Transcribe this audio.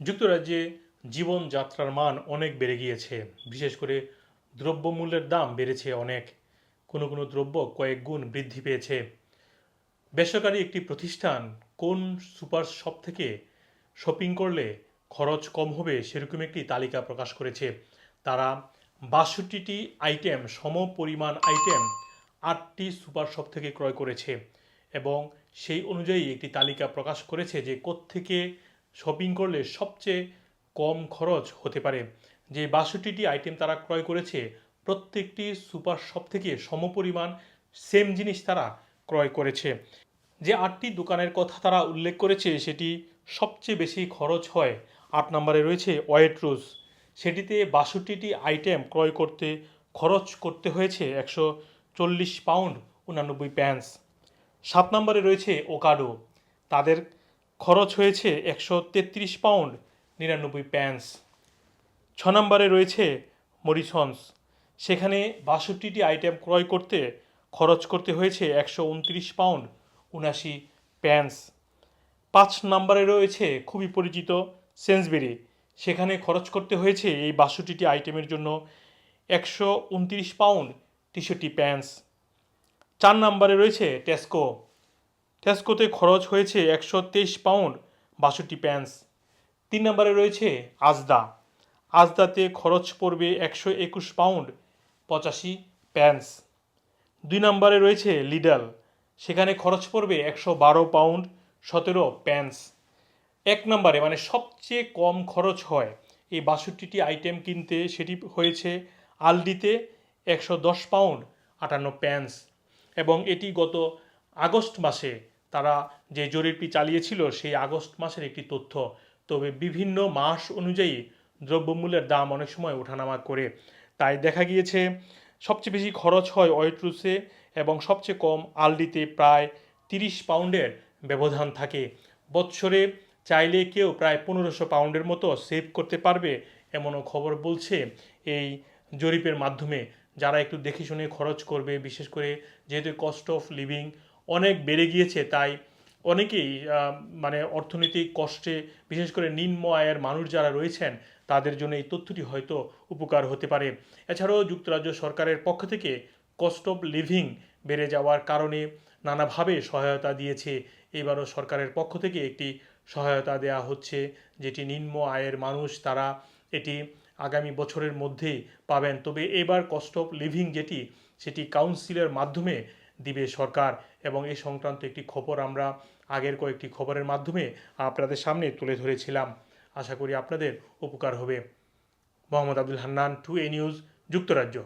যুক্তরাজ্যে জীবনযাত্রার মান অনেক বেড়ে গিয়েছে। বিশেষ করে দ্রব্যমূল্যের দাম বেড়েছে অনেক। কোনো কোনো দ্রব্য কয়েক গুণ বৃদ্ধি পেয়েছে। বেসরকারি একটি প্রতিষ্ঠান কোন সুপার শপ থেকে শপিং করলে খরচ কম হবে সেরকম একটি তালিকা প্রকাশ করেছে। তারা বাষট্টিটি আইটেম সম পরিমাণ আইটেম আটটি সুপার শপ থেকে ক্রয় করেছে এবং সেই অনুযায়ী একটি তালিকা প্রকাশ করেছে যে কোত্থেকে শপিং করলে সবচেয়ে কম খরচ হতে পারে। যে বাষট্টিটি আইটেম তারা ক্রয় করেছে, প্রত্যেকটি সুপার শপ থেকে সমপরিমাণ সেম জিনিস তারা ক্রয় করেছে। যে আটটি দোকানের কথা তারা উল্লেখ করেছে, সেটি সবচেয়ে বেশি খরচ হয়। আট নম্বরে রয়েছে ওয়েট ওয়েট্রুস সেটিতে বাষট্টিটি আইটেম ক্রয় করতে খরচ করতে হয়েছে একশো চল্লিশ পাউন্ড উনানব্বই প্যান্স সাত নম্বরে রয়েছে ওকাডো তাদের খরচ হয়েছে একশো তেত্রিশ পাউন্ড, নিরানব্বই প্যান্স ছ নম্বরে রয়েছে মরিসন্স। সেখানে বাষট্টিটি আইটেম ক্রয় করতে খরচ করতে হয়েছে একশো উনত্রিশ পাউন্ড উনাশি প্যান্স পাঁচ নম্বরে রয়েছে খুবই পরিচিত সেন্সবেরি। সেখানে খরচ করতে হয়েছে এই বাষট্টিটি আইটেমের জন্য একশো উনত্রিশ পাউন্ড, তেষট্টি প্যান্স চার নম্বরে রয়েছে টেস্কো। টেস্কোতে খরচ হয়েছে একশো তেইশ পাউন্ড বাষট্টি প্যান্স তিন নম্বরে রয়েছে আজদা আজদাতে খরচ পড়বে একশো একুশ পাউন্ড পঁচাশি প্যান্স দুই নম্বরে রয়েছে লিডাল সেখানে খরচ পড়বে একশো বারো পাউন্ড সতেরো প্যান্স এক নম্বরে মানে সবচেয়ে কম খরচ হয় এই বাষট্টিটি আইটেম কিনতে সেটি হয়েছে আলডিতে একশো দশ পাউন্ড আটান্ন প্যান্স এবং এটি গত আগস্ট মাসে তারা যে জরিপটি চালিয়েছিল সেই আগস্ট মাসের একটি তথ্য। তবে বিভিন্ন মাস অনুযায়ী দ্রব্যমূল্যের দাম অনেক সময় ওঠানামা করে। তাই দেখা গিয়েছে, সবচেয়ে বেশি খরচ হয় ওয়েট্রুসে এবং সবচেয়ে কম আলডিতে প্রায় তিরিশ পাউন্ডের ব্যবধান থাকে। বৎসরে চাইলে কেউ প্রায় পনেরোশো পাউন্ডের মতো সেভ করতে পারবে এমনও খবর বলছে এই জরিপের মাধ্যমে। যারা একটু দেখে শুনে খরচ করবে, বিশেষ করে যেহেতু কস্ট অফ লিভিং অনেক বেড়ে গিয়েছে, তাই অনেকেই মানে অর্থনৈতিক কষ্টে, বিশেষ করে নিম্ন আয়ের মানুষ যারা রয়েছেন, তাদের জন্য এই তথ্যটি হয়তো উপকার হতে পারে। এছাড়াও যুক্তরাজ্য সরকারের পক্ষ থেকে কস্ট অফ লিভিং বেড়ে যাওয়ার কারণে নানাভাবে সহায়তা দিয়েছে। এবারও সরকারের পক্ষ থেকে একটি সহায়তা দেওয়া হচ্ছে, যেটি নিম্ন আয়ের মানুষ তারা এটি আগামী বছরের মধ্যেই পাবেন। তবে এবার কস্ট অফ লিভিং যেটি, সেটি কাউন্সিলের মাধ্যমে দিবে সরকার। এবং এই সংক্রান্ত একটি খবর আমরা আগের কয়েকটি খবরের মাধ্যমে আপনাদের সামনে তুলে ধরেছিলাম। আশা করি আপনাদের উপকার হবে। Mohammad Abdul Hannan, to a news, যুক্তরাজ্য।